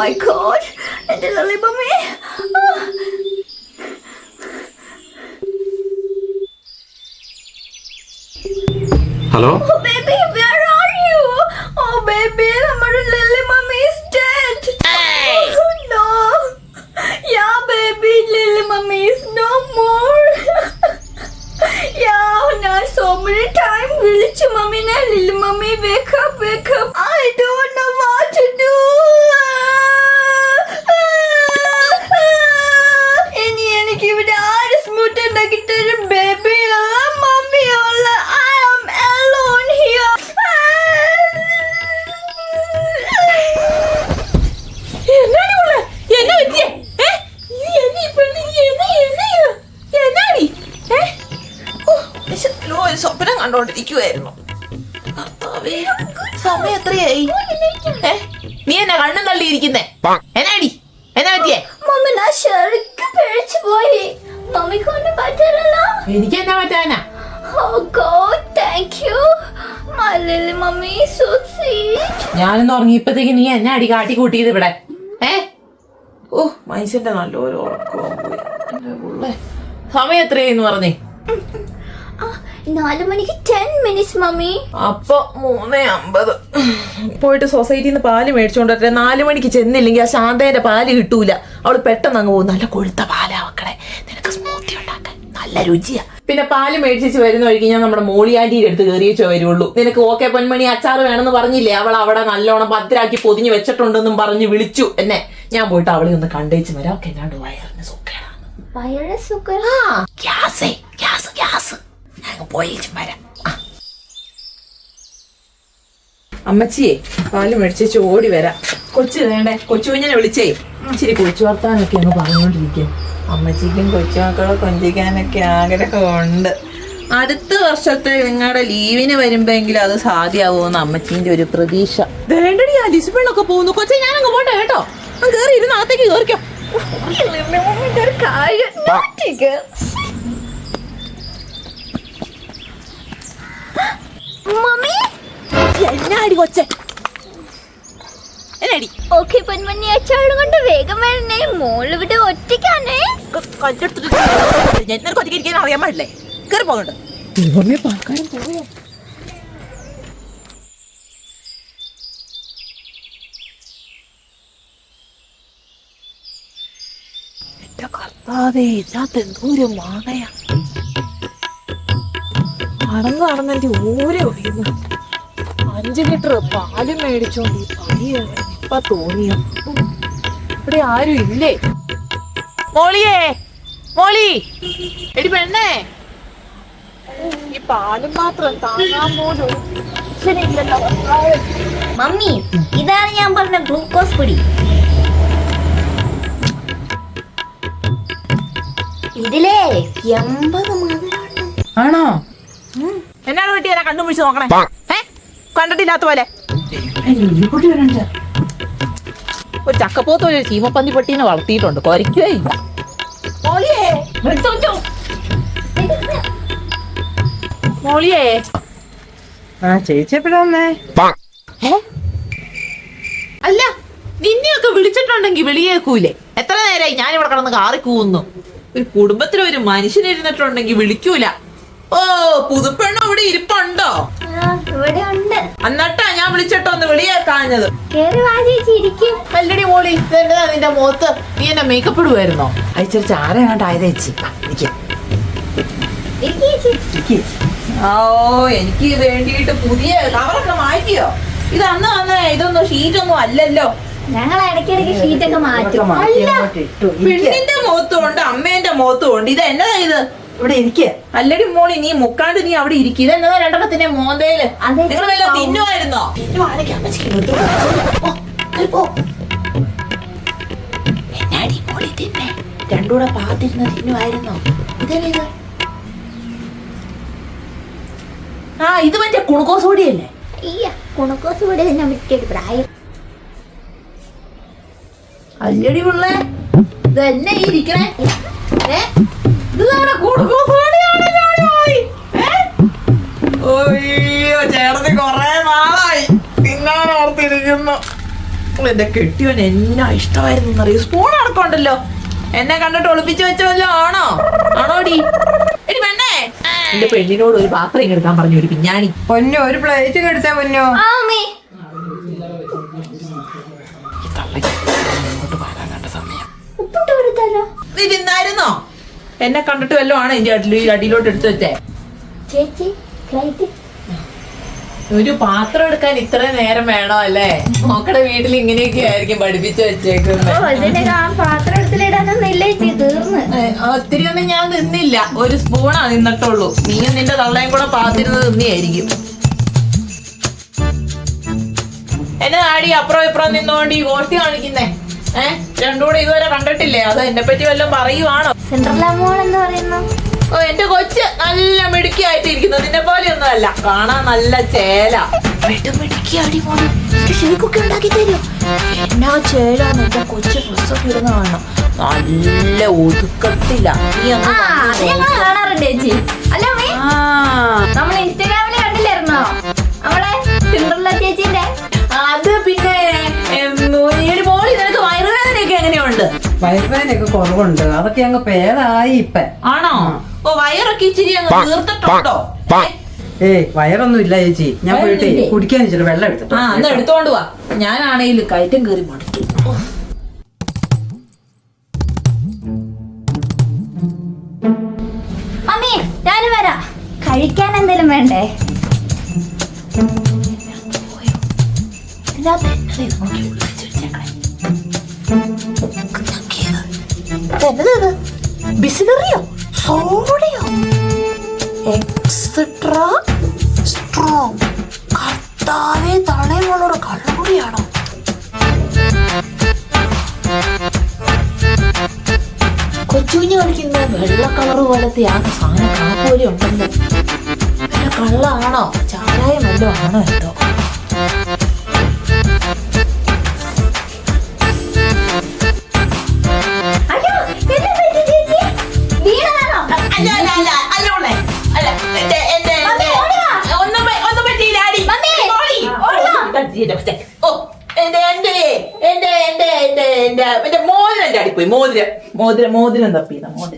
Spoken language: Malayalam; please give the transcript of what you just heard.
my god! And the lily mummy! Hello? Oh baby, where are you? Oh baby, our lily mummy is dead! Hey! Oh, no! Yeah baby, lily mummy is no more! yeah, now so many times, village mummy, lily mummy, wake up, wake up! കർത്താവേ, സമയം എത്രയായി? നീ എന്നാ കണ്ണും തള്ളിയിരിക്കുന്നേ എന്നാടി? എന്നാ പറ്റിയേ? മമ്മി ഞാൻ ശരിക്കും പേടിച്ചു പോയി. മമ്മിക്ക് കൊണ്ട് പറ്റില്ലല്ലോ. എനിക്ക് എന്നാ പറ്റാനാ. ഞാനൊന്ന് ഉറങ്ങിയപ്പോഴത്തേക്ക് നീ എന്നെ അടി കാട്ടി കൂട്ടിയത് ഇവിടെ. ഏ? ഓ മനുഷ്യന്റെ നല്ലൊരു ഉറക്കം സമയം എത്രയായിന്ന് പറഞ്ഞേ? നാല് മണിക്ക് ടെൻ മിനിറ്റ്സ് മമ്മി. അപ്പൊ മൂന്ന് അമ്പത്. പോയിട്ട് സൊസൈറ്റിയിൽ നിന്ന് പാൽ മേടിച്ചോണ്ട് വരട്ടെ. നാല് മണിക്ക് ചെന്നില്ലെങ്കിൽ ആ ശാന്തേന്റെ പാൽ കിട്ടൂല. അവൾ പെട്ടെന്ന് അങ്ങ് പോകും. നല്ല കൊഴുത്ത പാലാ വെക്കണേ നിനക്ക് സ്മൂത്തി ഉണ്ടാക്കാൻ. നല്ല രുചിയാ. പിന്നെ പാൽ മേടിച്ച് വരുന്ന വഴിക്ക് ഞാൻ നമ്മുടെ മോളിയാന്റിയുടെ അടുത്ത് കയറിയേ വരുള്ളൂ നിനക്ക് ഓക്കെ പൊന്മണി അച്ചാർ വേണമെന്ന് പറഞ്ഞില്ലേ? അവൾ അവിടെ നല്ലോണം ഭദ്രാക്കി പൊതിഞ്ഞ് വെച്ചിട്ടുണ്ടെന്നും പറഞ്ഞു വിളിച്ചു എന്നെ. ഞാൻ പോയിട്ട് അവളെ ഒന്ന് കണ്ടേച്ച് വരാം. ഓക്കെ എന്നാണ്ട് വയറിന് സുഖമാണ് വയറിന് സുഖം ഗ്യാസേ. Gas gas. ഞാൻ പോയേച്ചും വരാം അമ്മച്ചിയെ പാൽ മേടിച്ച് ഓടി വരാം. കൊച്ചു വേണ്ടേ കൊച്ചു കുഞ്ഞിനെ വിളിച്ചേ. ഇച്ചിരി കൊച്ചു വർത്താനൊക്കെ അങ്ങ് പറഞ്ഞോണ്ടിരിക്കും. അമ്മച്ചിക്കും കൊച്ചുമക്കളെ കൊഞ്ചിക്കാനൊക്കെ ആഗ്രഹമുണ്ട് അടുത്ത വർഷത്തെ നിങ്ങളുടെ ലീവിന് വരുമ്പോഴെങ്കിലും അത് സാധ്യമാവുമെന്ന് അമ്മച്ചീന്റെ ഒരു പ്രതീക്ഷ. വേണ്ടടി ആ ഡിസിപ്ലിനൊക്കെ പോകുന്നു. കൊച്ചെ ഞാനങ്ങ് പോട്ടെ കേട്ടോ. അങ്ങ് കയറി ഇരുന്ന് അകത്തേക്ക് കയറിക്കോ മമ്മിന്റെ ഒരു കാര്യം മമ്മി? എന്നാടി കൊച്ചെ? എന്നാടി? ഓക്കെ പൊന്മണി അച്ചാടും കൊണ്ട് വേഗം വരണേ. മോൾ ഇവിടെ ഒറ്റയ്ക്കാണേ. കല്ലെടുത്തിട്ട് നിനക്ക് ഒറ്റയ്ക്ക് അറിയാൻ പാടില്ലേ? കയറി പോകുന്നുണ്ട് എന്റെ കർത്താവേ ഇതിനകത്ത് എന്തോരു മാങ്ങയാ. നടന്ന് നടന്ന് എന്റെ ഊരെ ഒഴിയുന്നു അഞ്ച് ലിറ്റർ പാൽ മേടിച്ചോണ്ട് ഈ പണി ഇപ്പൊ തോന്നിയോ? ഇവിടെ ആരും ഇല്ലേ? മോളിയേ മോളി. എടി പെണ്ണേ. ഈ പാലും മാത്രം താങ്ങാൻ പോലും. മമ്മി ഇതാണ് ഞാൻ പറഞ്ഞ ഗ്ലൂക്കോസ് പൊടി. ഇതിലേ എൺപത് മധുരമുണ്ട്. ആണോ? കണ്ണു പിടിച്ച് നോക്കണേ ഏ? കണ്ടിട്ടില്ലാത്ത പോലെ. ഒരു ചക്കപ്പോത്ത് ഒരു ചീമപ്പന്തി പട്ടീനെ വളർത്തിയിട്ടുണ്ട്. കൊരയ്ക്കേ ഇല്ല. മോളിയേ. ആ ചേച്ചി എപ്പോഴാ വന്നേ? ഏ? അല്ല നിന്നെയൊക്കെ വിളിച്ചിട്ടുണ്ടെങ്കിൽ വിളിയേക്കൂലേ. എത്ര നേരമായി ഞാനിവിടെ കിടന്ന് കാറി കൂവുന്നു ഒരു കുടുംബത്തിൽ ഒരു മനുഷ്യനിരുന്നിട്ടുണ്ടെങ്കിൽ വിളിക്കൂല. ഓ പുതുപ്പെണ്ണ ഇവിടെ ഇരിപ്പുണ്ടോ? ആ, ഇവിടെ ഉണ്ട്. എന്നിട്ടാ ഞാൻ വിളിച്ചിട്ടോ ഒന്ന് വിളിയേക്കാഞ്ഞത് കേറി വാ ചേച്ചി ഇരിക്കും. അല്ലടി മോളി ഇതെന്താ നിന്റെ മുഖത്ത് നീ എന്നെ മേക്കപ്പ് ഇടുവായിരുന്നോ? അയച്ചൊരു ചാര ആയതേച്ചി ഓ എനിക്ക് വേണ്ടിയിട്ട് പുതിയ കവറൊക്കെ മാറ്റിയോ? ഇത് അന്ന് വന്ന ഇതൊന്നും ഷീറ്റൊന്നും അല്ലല്ലോ. ഞങ്ങൾ ഇടയ്ക്കിടയ്ക്ക് ഷീറ്റൊക്കെ മാറ്റും. പെണ്ണിന്റെ മുഖത്തും ഉണ്ട് അമ്മേന്റെ മുഖത്തും ഉണ്ട്. ഇത് എന്നതാ ഇത്? ഇവിടെ ഇരിക്കേ. അല്ലടി മോളി നീ മുക്കാണ്ട് നീ അവിടെ ഇരിക്കുക എന്നാ എന്നതാ രണ്ടെണ്ണത്തിന്റെ മോന്തയിൽ അതെ, നിങ്ങൾ വല്ല പാവം. തിന്നുമായിരുന്നോ? തിന്നുവാണെങ്കിൽ അമ്മച്ചിക്ക് ഇങ്ങോട്ട് പോ. കേറി പോ. എന്നാടി മോളി തിന്നെ? രണ്ടൂടെ പാത്തിരുന്ന് തിന്നുമായിരുന്നോ? ഇതല്ലേ ആ ഇത് മറ്റേ കുണുക്കോസ് പൊടിയല്ലേ? ഈ കുണക്കോസ് ഇവിടെ തന്നെ വിറ്റൊരു പ്രായം. അല്ലടി പിള്ളേ ഇതെന്നെ ഈ ഇരിക്കണേ. ഏ? ഒയ്യോ ചേട്ടത്തി കൊറേ നാളായി. തിന്നാൻ ഓർത്തിരിക്കുന്നു. എന്റെ കെട്ടിയോൻ എന്നാ ഇഷ്ടമായിരുന്നു എന്നറിയോ സ്പൂൺ അടക്കമുണ്ടല്ലോ. എന്നെ കണ്ടിട്ട് ഒളിപ്പിച്ചു വെച്ചല്ലോ ആണോ? ആണോടി? എടി പെണ്ണേ എന്റെ പെണ്ണിനോട് ഒരു പാത്രം എടുക്കാൻ പറഞ്ഞു ഒരു പിഞ്ഞാണി പൊന്നു ഒരു പ്ലേറ്റ് എടുത്താ പൊന്നോ. നീ തിന്നായിരുന്നോ? എന്നെ കണ്ടിട്ട് വല്ലതും ആണ് എന്റെ അടിയിൽ അടിയിലോട്ട് എടുത്തു വെച്ചേ? ചേച്ചി ഫ്ലൈറ്റ് ഒരു പാത്രം എടുക്കാൻ ഇത്ര നേരം വേണോ അല്ലേ? മോക്കടെ വീട്ടിൽ ഇങ്ങനെയൊക്കെ ആയിരിക്കും പഠിപ്പിച്ചു വെച്ചേക്കുന്നത് ഒത്തിരി ഒന്നും ഞാൻ നിന്നില്ല ഒരു സ്പൂണാ നിന്നിട്ടുള്ളൂ നീയും നിന്റെ തള്ളയും കൂടെ പാത്തിരുന്ന് നിന്നിയായിരിക്കും എന്നെ ആടി അപ്പുറം ഇപ്പുറം നിന്നുകൊണ്ട് ഈ ഗോഷ്ടി കാണിക്കുന്നേ. ഏഹ് രണ്ടുകൂടെ ഇതുവരെ കണ്ടിട്ടില്ലേ? അത് എന്നെ പറ്റി വല്ലതും പറയുവാണോ? സെൻട്രൽ മോൾ എന്ന് പറയുന്നു. ഓ എന്റെ കൊച്ച് നല്ല മിടുക്കിയായിട്ട് ഇരിക്കുന്നു നിന്നെ പോലെ ഒന്നും അല്ല കാണാൻ നല്ല ചേല. മിടുമിടുക്കിയാടി മോൾ. ഷേക്കൊക്കെ ഉണ്ടാക്കി തരും? എന്നാ ചേല എന്റെ കൊച്ചു ഡ്രസ്സൊക്കെ ഇടുന്ന കാണണം. നല്ല ഒതുക്കത്തില്ല കാണാറുണ്ട് ചേച്ചി. അല്ല നമ്മൾ ഇൻസ്റ്റാഗ്രാമിൽ കണ്ടില്ലായിരുന്നോ? അവളെ സിൻഡ്രല്ല ചേച്ചിന്റെ വയറുവേദനയൊക്കെ കുറവുണ്ട്. അതൊക്കെ അങ്ങ് പേരായി ഇപ്പൊ. ആണോ? ഓ വയറൊക്കെ ഇച്ചിരി അങ്ങ് തീർത്തിട്ടുണ്ടോ? ഏയ് വയറൊന്നും ഇല്ല ചേച്ചി. ഞാൻ പോയിട്ട് കുടിക്കാൻ ഇച്ചിരി വെള്ളം എടുത്തിട്ട് ആ എന്നാ എടുത്തോണ്ട് വാ. ഞാനാണെങ്കിൽ കയറ്റം കയറി മടുത്തു. മമ്മി ഞാനും വരാം. കഴിക്കാൻ എന്തെങ്കിലും വേണ്ടേ? ഇതിനകത്ത് നോക്കി ഒളിപ്പിച്ച് വെച്ചേക്കണേ? ഇതൊക്കെയത്. ബിസിലറിയോ സോഡയോ? എക്സെട്രാ? സ്ട്രോങ്. കർത്താവേ തളയുമുള്ളൊരു കള്ളുകൂടിയാണോ? കൊച്ചുകുഞ്ഞു കളിക്കുന്ന വെള്ള കളറ് പോലത്തെ ആ സാധനം കാപ്പോലി ഉണ്ടല്ലോ കള്ളാണോ? ചാരായം വല്ലതും ആണോ എന്തോ? മോതിരം മോതിരം. മോതിരം മോതിരം തപ്പിയതാ മോതിരം